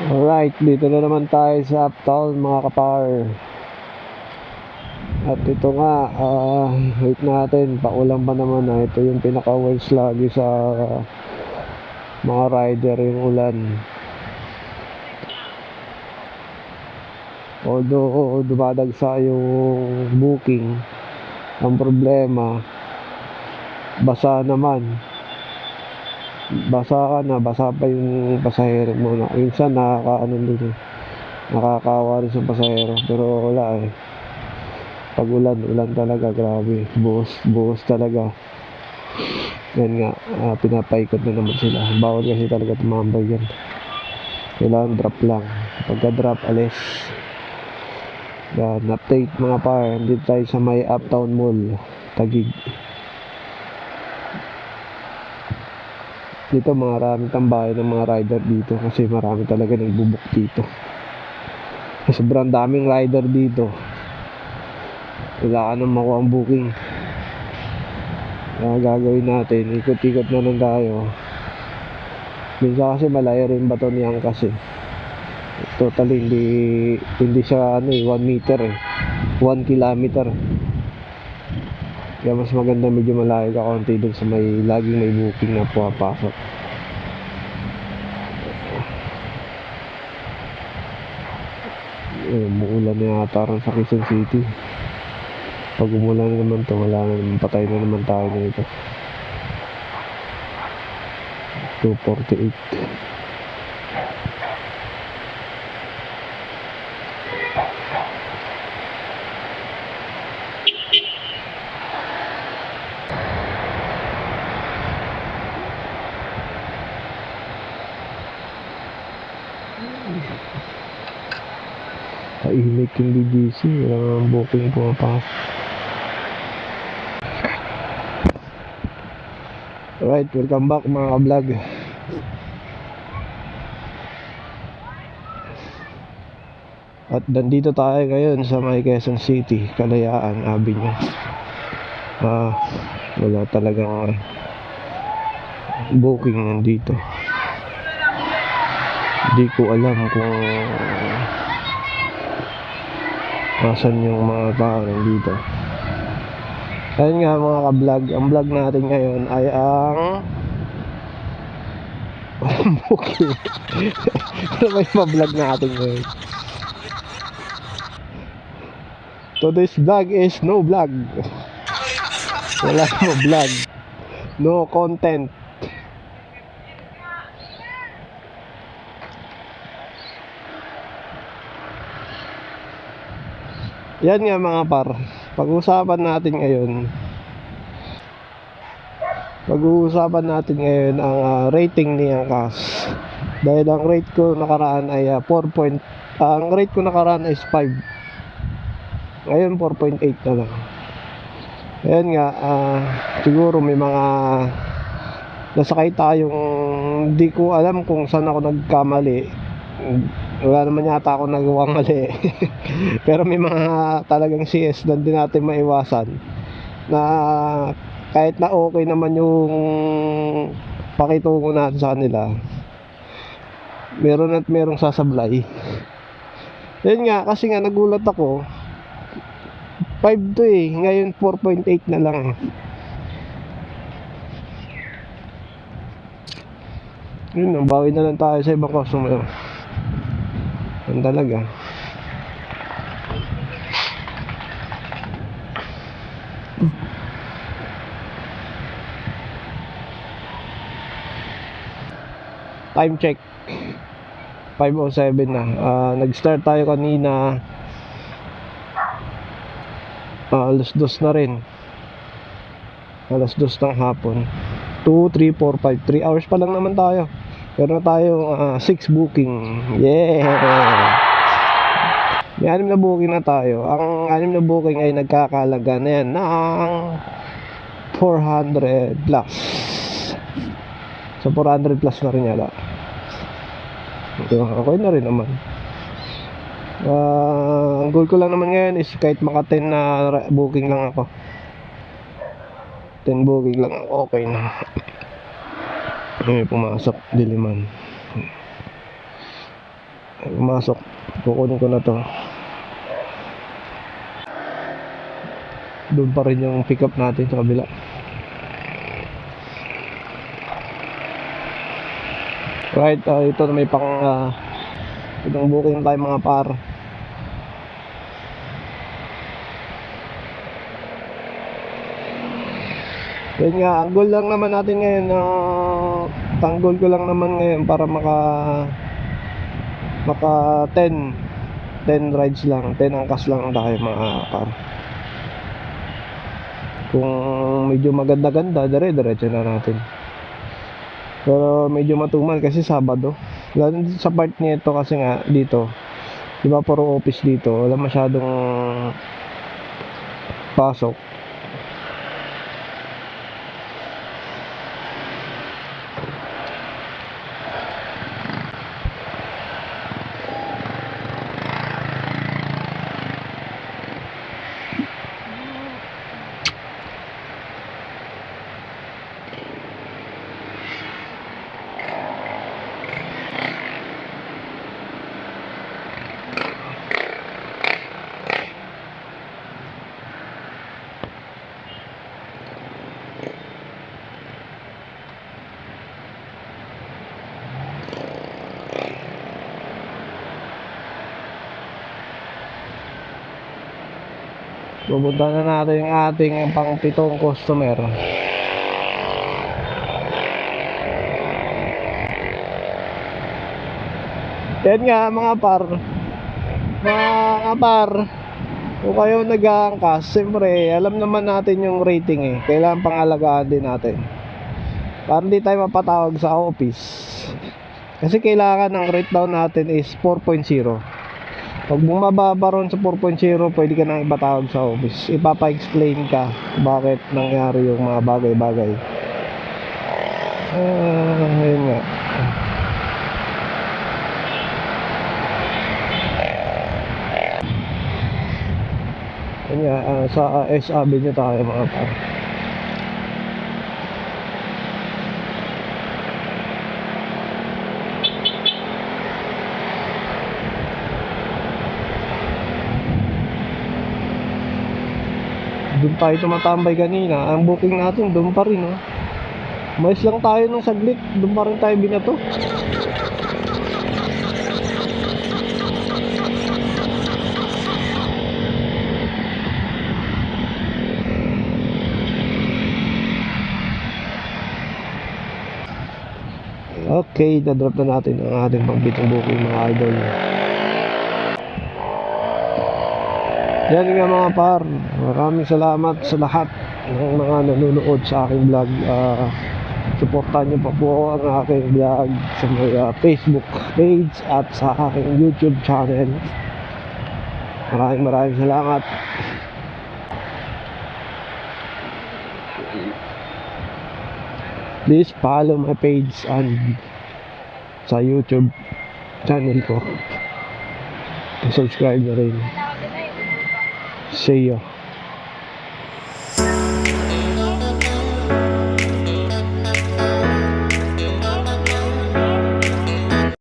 Alright, dito na naman tayo sa Uptown mga kapar. At ito nga, ah, wait natin, paulan pa naman na. Ito yung pinaka-worst lagi sa mga rider yung ulan. Although dumadagsa yung booking, ang problema, basa naman. Basa ka na, basa pa yung pasahero mo na. Minsan nakakaano din eh. Nakakawa rin sa pasahero. Pero wala eh. Pag ulan, ulan talaga, grabe. Buhos, buhos talaga. Yan nga, ah, pinapaikot na naman sila. Bawal kasi talaga tumambay yan. Kailangan drop lang. Pagka drop, alis. Yan, update mga par. Dito tayo sa may Uptown Mall. Tagig. Dito marami tambayan ng mga rider dito kasi marami talaga nagbubuk dito. Sobrang daming rider dito. Wala ka nang makuha ang booking. Kaya gagawin natin, ikot-ikot na lang tayo. Minsan kasi malayo rin bato ni Angkas eh. Totally hindi hindi siya ano eh, 1 meter eh. 1 kilometer. Kaya mas maganda medyo malayo ka konti dun sa may laging may booking na pumapasok. Eh, umuulan na yata rin sa Quezon City. Pag umulan na naman to, wala na naman, patay na naman tayo nito. 248. Tahimik yung BGC, wala nang booking pumapasok. Alright, welcome back mga ka-vlog. At nandito tayo ngayon sa may Quezon City, Kalayaan Avenue. Ah, wala talagang booking nandito. Hindi ko alam kung Nasaan yung mga tao nandito? Ayun nga mga ka-vlog, ang vlog natin ngayon ay ang booking. ano ba yung vlog natin ngayon? Today's vlog is no vlog. Wala mo vlog. No content. Yan nga mga par. Pag-uusapan natin ngayon. Pag-uusapan natin ngayon ang ah, rating ni Angkas. Dahil ang rate ko nakaraan ay ah, 4 point, ah, ang rate ko nakaraan is 5. Ngayon 4.8 na lang. Ayan nga, ah, siguro may mga nasakay tayong hindi ko alam kung saan ako nagkamali wala naman yata ako nagawang mali. Pero may mga talagang CS na din natin maiwasan na kahit na okay naman yung pakitungo natin sa kanila meron at merong sasablay. Yun nga kasi nga nagulat ako. 5 to eh ngayon 4.8 na lang eh. Yun bawi na lang tayo sa ibang customer yan talaga. Time check. 5.07 na. Ah, nag-start tayo kanina. Ah, alas 2 na rin. Alas 2 ng hapon. 2, 3, 4, 5. 3 hours pa lang naman tayo. Meron tayong 6 booking. Yeah! May anim na booking na tayo. Ang anim na booking ay nagkakalaga na yan ng 400 plus. So 400 plus na rin. Ito, okay na rin naman. Ah, ang goal ko lang naman ngayon is kahit maka 10 na booking lang ako. 10 booking lang okay na. May pumasok, diliman. Pumasok. Kukunin ko na to. Doon pa rin yung pick up natin sa kabila. Right, ah, ito may pang uh, itong booking tayo mga par. Yan nga, ang goal lang naman natin ngayon na tanggol ko lang naman ngayon para maka maka 10 10 rides lang, 10 angkas lang tayo mga par. Kung medyo maganda-ganda, dire-diretso na natin. Pero medyo matumal kasi Sabado. Lalo sa part nito kasi nga dito, di ba puro office dito, wala masyadong pasok. Pupunta na natin yung ating pang pitong customer. Yan nga mga par. Mga par. Kung kayo nag-aangkas, siyempre, alam naman natin yung rating eh. Kailangan pangalagaan din natin. Para hindi tayo mapatawag sa office. Kasi kailangan ang rate down natin is 4.0. Pag bumababa ron sa 4.0, pwede ka nang ipatawag sa office. Ipapa-explain ka bakit nangyari yung mga bagay-bagay. Ah, yun nga. Yun nga, ah, sa uh, S Avenue tayo mga pa. Doon tayo tumatambay kanina. Ang booking natin doon pa rin, oh. Mais lang tayo ng saglit. Doon pa rin tayo binato. Okay, na-drop na natin ang ating pagbitong booking mga idol. Yan nga mga par, maraming salamat sa lahat ng mga nanonood sa aking vlog. Ah, suportahan niyo pa po ang aking vlog sa mga Facebook page at sa aking YouTube channel. Maraming maraming salamat. Please follow my page and sa YouTube channel ko. Subscribe na rin. See ya.